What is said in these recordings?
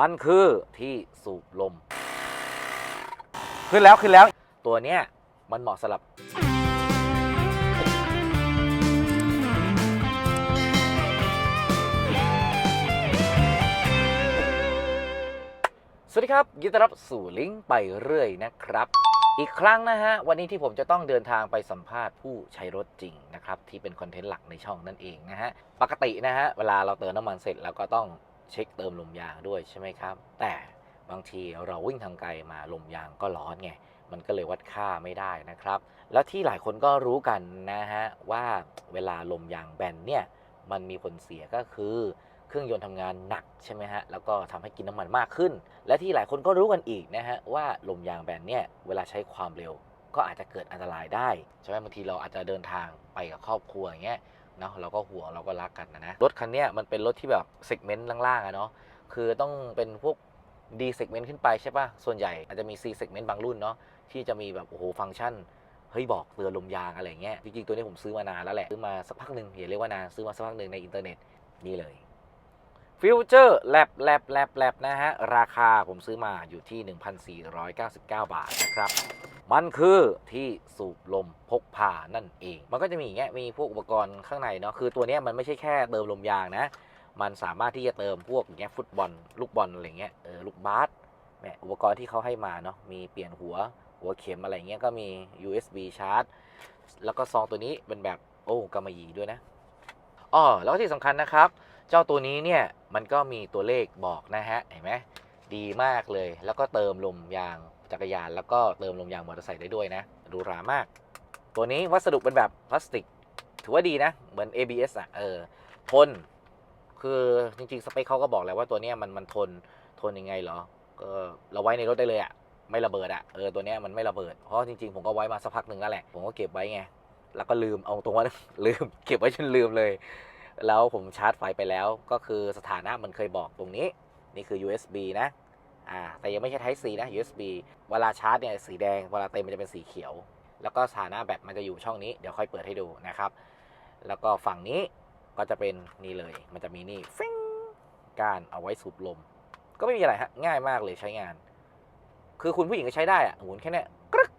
มันคือที่สูบลม ขึ้นแล้วขึ้นแล้วตัวเนี้ยมันเหมาะสำหรับ สวัสดีครับยินดีต้อนรับสู่ลิงก์ไปเรื่อยนะครับ อีกครั้งนะฮะ วันนี้ที่ผมจะต้องเดินทางไปสัมภาษณ์ผู้ใช้รถจริงนะครับ ที่เป็นคอนเทนต์หลักในช่องนั่นเองนะฮะ ปกตินะฮะ เวลาเราเติมน้ำมันเสร็จแล้วก็ต้อง เช็คเติมลมยางด้วยใช่ไหมครับ แต่บางทีเราวิ่งทางไกลมาลมยางก็ร้อนไง มันก็เลยวัดค่าไม่ได้นะครับ แล้วที่หลายคนก็รู้กันนะฮะว่าเวลาลมยางแบนเนี่ยมันมีผลเสียก็คือเครื่องยนต์ทำงานหนักใช่ไหมฮะ แล้วก็ทำให้กินน้ำมันมากขึ้น และที่หลายคนก็รู้กันอีกนะฮะว่าลมยางแบนเนี่ยเวลาใช้ความเร็วก็อาจจะเกิดอันตรายได้ ใช่ไหมบางทีเราอาจจะเดินทางไปกับครอบครัวอย่างเงี้ย เนาะเราก็ห่วงเราก็รักกันนะนะรถคันเนี้ยมันเป็นรถที่แบบเซกเมนต์ล่างๆอะเนาะคือต้องเป็นพวก D เซกเมนต์ขึ้นไปใช่ปะส่วนใหญ่อาจจะมี C เซกเมนต์บางรุ่นเนาะที่จะมีแบบโอ้โหฟังก์ชันเฮ้ยบอกเตือนลมยางอะไรเงี้ยจริงๆตัวนี้ผมซื้อมานานแล้วแหละ ซื้อมาสักพักหนึ่งอย่าเรียกว่านานซื้อมาสักพักหนึ่งในอินเทอร์เน็ตนี่เลยฟิวเจอร์แลบแลบแลบแลบนะฮะ ราคาผมซื้อมาอยู่ที่ 1,499 บาทนะครับ มันคือที่สูบลมพกพานั่นเอง มันก็จะมีอย่างเงี้ยมีพวกอุปกรณ์ข้างในเนาะคือตัวเนี้ยมันไม่ใช่แค่เติมลมยางนะ มันสามารถที่จะเติมพวกอย่างเงี้ยฟุตบอลลูกบอลอะไรเงี้ยเออลูกบาสแมอุปกรณ์ที่เขาให้มาเนาะมีเปลี่ยนหัวหัวเข็มอะไรเงี้ยก็มี USB ชาร์จ แล้วก็ซองตัวนี้เป็นแบบโอ้กำมะหยี่ด้วยนะอ๋อแล้วที่สำคัญนะครับ เจ้าตัวนี้เนี่ยมันก็มีตัวเลขบอกนะฮะเห็นไหมดีมากเลย แล้วก็เติมลมยาง จักรยานแล้วก็เติมลมยางมอเตอร์ไซค์ได้ด้วยนะหรูหรามาก ตัวนี้วัสดุเป็นแบบพลาสติก ถือว่าดีนะ เหมือน ABS อะเออทนคือจริงๆ สเปคเขาก็บอกแล้วว่าตัวนี้มันมันทนทนยังไงเหรอก็เราไว้ในรถได้เลยอะไม่ระเบิดอะเออตัวนี้มันไม่ระเบิดเพราะจริงๆ ผมก็ไว้มาสักพักหนึ่งแล้วแหละ ผมก็เก็บไว้ไงแล้วก็ลืมเอาตรงว่าลืมเก็บไว้จนลืมเลย แล้วผมชาร์จไฟไปแล้วก็คือสถานะมันเคยบอกตรงนี้ นี่คือ USB นะ อ่าแต่ยังไม่ใช่ Type C นะ USB เวลาชาร์จเนี่ยสีแดง เวลาเต็มมันจะเป็นสีเขียว แล้วก็สถานะแบตมันจะอยู่ช่องนี้ เดี๋ยวค่อยเปิดให้ดูนะครับ แล้วก็ฝั่งนี้ก็จะเป็นนี่เลย มันจะมีนี่ฟิงกานเอาไว้สูบลม ก็ไม่มีอะไรฮะ ง่ายมากเลยใช้งาน คือคุณผู้หญิงก็ใช้ได้อะหมุนแค่เนี้ยกรึก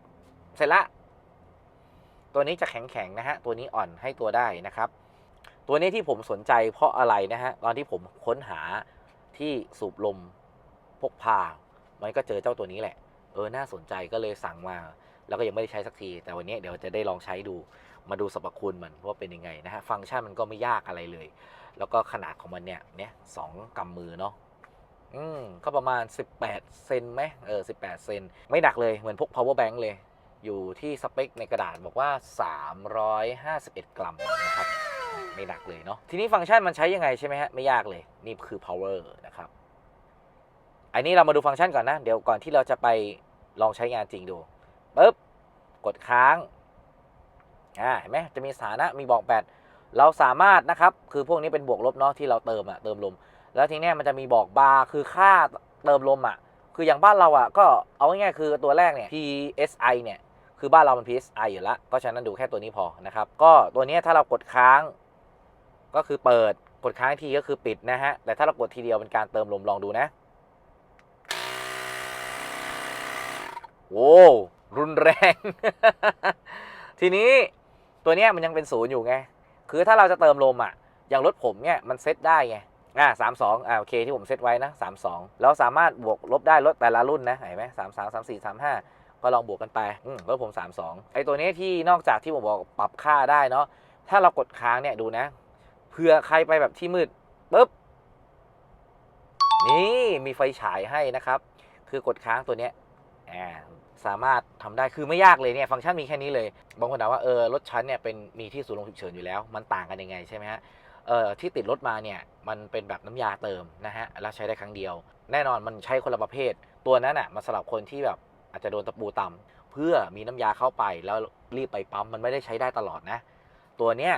เสร็จละ ตัวนี้จะแข็งๆนะฮะ ตัวนี้อ่อนให้ตัวได้นะครับ ตัวนี้ที่ผมสนใจเพราะอะไรนะฮะ ตอนที่ผมค้นหาที่สูบลม พกพา มันก็เจอเจ้าตัวนี้แหละ เออ น่าสนใจก็เลยสั่งมา แล้วก็ยังไม่ได้ใช้สักที แต่วันนี้เดี๋ยวจะได้ลองใช้ดู มาดูสรรพคุณมันว่าเป็นยังไงนะฮะ ฟังก์ชันมันก็ไม่ยากอะไรเลย แล้วก็ขนาดของมันเนี่ย เนี่ยสองกำมือเนาะ อืม ก็ประมาณ 18 เซนไหมเออ 18 เซน ไม่หนักเลย เหมือนพก power bank เลย อยู่ที่สเปคในกระดาษบอกว่า 351 กรัมนะครับ ไม่หนักเลยเนาะ ทีนี้ฟังก์ชันมันใช้ยังไงใช่ไหมฮะ ไม่ยากเลย นี่คือ power นะครับ อันนี้เรามาดูฟังก์ชันก่อนนะ เดี๋ยวก่อนที่เราจะไปลองใช้งานจริงดูปึ๊บกดค้างอ่าเห็นไหมจะมีสถานะมีบอกแบตเราสามารถนะครับ คือพวกนี้เป็นบวกลบเนาะที่เราเติมอะเติมลม แล้วทีนี้มันจะมีบอกบาร์คือค่าเติมลมอะคืออย่างบ้านเราอะก็เอาง่ายๆคือตัวแรกเนี่ย PSI เนี่ยคือบ้านเรามัน PSI อยู่แล้วก็ฉะนั้นดูแค่ตัวนี้พอนะครับ ก็ตัวนี้ถ้าเรากดค้าง ก็คือเปิดกดค้างทีก็คือปิดนะฮะแต่ถ้าเรากดทีเดียวเป็นการเติมลมลองดูนะ โว้รุนแรง ทีนี้ตัวเนี้ยมันยังเป็นศูนย์อยู่ไง คือถ้าเราจะเติมลมอะ อย่างรถผมเนี่ยมันเซตได้ไง อ่าสามสองอ่าโอเคที่ผมเซตไว้นะสามสองเราสามารถบวกลบได้ลดแต่ละรุ่นนะเห็นไหมสามสามสามสี่สามห้าก็ลองบวกกันไปอืมรถผมสามสองไอตัวนี้ที่นอกจากที่ผมบอกปรับค่าได้เนาะ ถ้าเรากดค้างเนี่ยดูนะ เผื่อใครไปแบบที่มืดปุ๊บ นี่มีไฟฉายให้นะครับ คือกดค้างตัวเนี้ย อ่าสามารถทำได้คือไม่ยากเลยเนี่ยฟังก์ชันมีแค่นี้เลย บางคนถามว่าเออรถชั้นเนี่ยเป็นมีที่ศูนย์ลงฉุกเฉินอยู่แล้ว มันต่างกันยังไงใช่ไหมฮะเอ่อที่ติดรถมาเนี่ยมันเป็นแบบน้ำยาเติมนะฮะแล้วใช้ได้ครั้งเดียว แน่นอนมันใช้คนละประเภท ตัวนั้นอะมันสำหรับคนที่แบบอาจจะโดนตะปูต่ำเพื่อมีน้ำยาเข้าไปแล้วรีบไปปั๊มมันไม่ได้ใช้ได้ตลอดนะ ตัวเนี้ย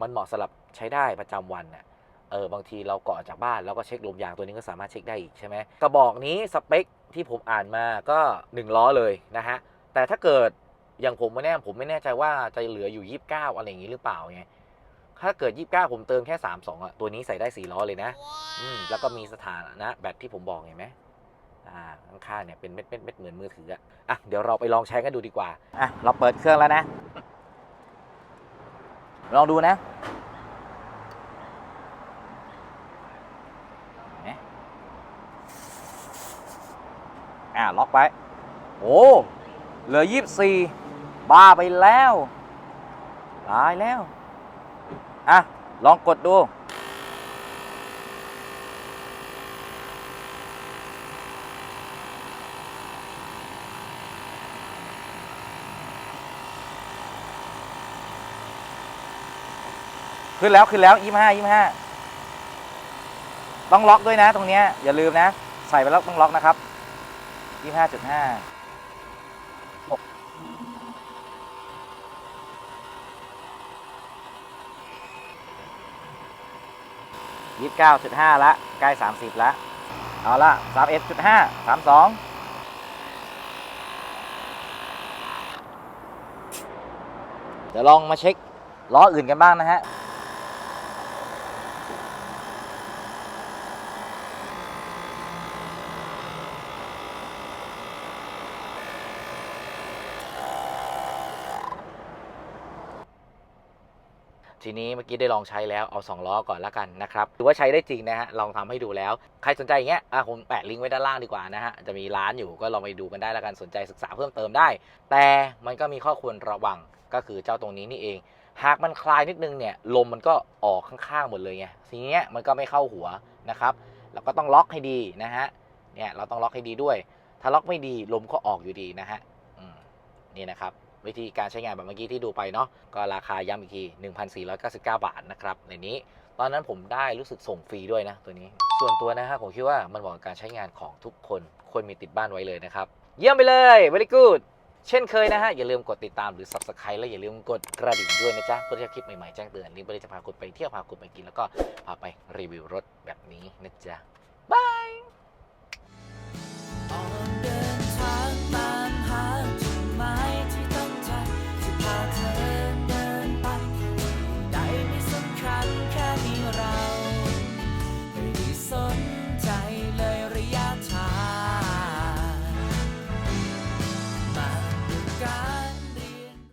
มันเหมาะสำหรับใช้ได้ประจำวันน่ะเออบางทีเราเกาะจากบ้านแล้วก็เช็คลมยางตัวนี้ก็สามารถเช็คได้อีกใช่ไหมกระบอกนี้สเปค ที่ผมอ่านมาก็ 1 ล้อเลยนะฮะ แต่ถ้าเกิดอย่างผมไม่แน่ผมไม่แน่ใจว่าจะเหลืออยู่ 29 อะไรอย่างนี้หรือเปล่าไงถ้าเกิด 29 ผมเติมแค่ 32อะตัวนี้ใส่ได้ 4 ล้อเลยนะ อืมแล้วก็มีสถานะแบตที่ผมบอกเห็นไหมอ่าข้างๆเนี่ยเป็นเม็ดเม็ดเม็ดเหมือนมือถืออะอะเดี๋ยวเราไปลองใช้กันดูดีกว่าอะเราเปิดเครื่องแล้วนะ ลองดูนะเห็นไหม อะล็อกไปโอ้เหลือยี่สี่บ้าไปแล้วตายแล้ว อะ ลองกดดูขึ้นแล้วขึ้นแล้วยี่ห้ายี่ห้าต้องล็อกด้วยนะตรงเนี้ยอย่าลืมนะ ใส่ไปแล้วต้องล็อกนะครับ ยี่ห้าจุดห้ายี่สิบเก้าจุดห้าละ ใกล้สามสิบละ เอาละสามเอ็ดจุดห้าสามสองเดี๋ยวลองมาเช็คล้ออื่นกันบ้างนะฮะ ทีนี้เมื่อกี้ได้ลองใช้แล้วเอา 2 ล้อก่อนละกันนะครับถือว่าใช้ได้จริงนะฮะลองทำให้ดูแล้ว ใครสนใจอย่างเงี้ยอะผมแปะลิงก์ไว้ด้านล่างดีกว่านะฮะจะมีร้านอยู่ก็ลองไปดูกันได้ละกันสนใจศึกษาเพิ่มเติมได้ แต่มันก็มีข้อควรระวังก็คือเจ้าตรงนี้นี่เอง หากมันคลายนิดนึงเนี่ยลมมันก็ออกข้างๆหมดเลยไงทีเนี้ยมันก็ไม่เข้าหัวนะครับเราก็ต้องล็อกให้ดีนะฮะเนี่ยเราต้องล็อกให้ดีด้วย ถ้าล็อกไม่ดีลมก็ออกอยู่ดีนะฮะนี่นะครับ วิธีการใช้งานแบบเมื่อกี้ที่ดูไปเนาะก็ราคาย้ำอีกที 1,499 บาทนะครับในนี้ตอนนั้นผมได้รู้สึกส่งฟรีด้วยนะตัวนี้ ส่วนตัวนะฮะผมคิดว่ามันเหมาะกับการใช้งานของทุกคนควรมีติดบ้านไว้เลยนะครับ เยี่ยมไปเลย very good เช่นเคยนะฮะ อย่าลืมกดติดตามหรือ subscribe และอย่าลืมกดกระดิ่งด้วยนะจ๊ะ เพื่อที่จะคลิปใหม่ ๆ แจ้งเตือนลิงก์ไปเลยจะพาคุณไปเที่ยวพาคุณไปกิน แล้วก็พาไปรีวิวรถแบบนี้นะจ๊ะบาย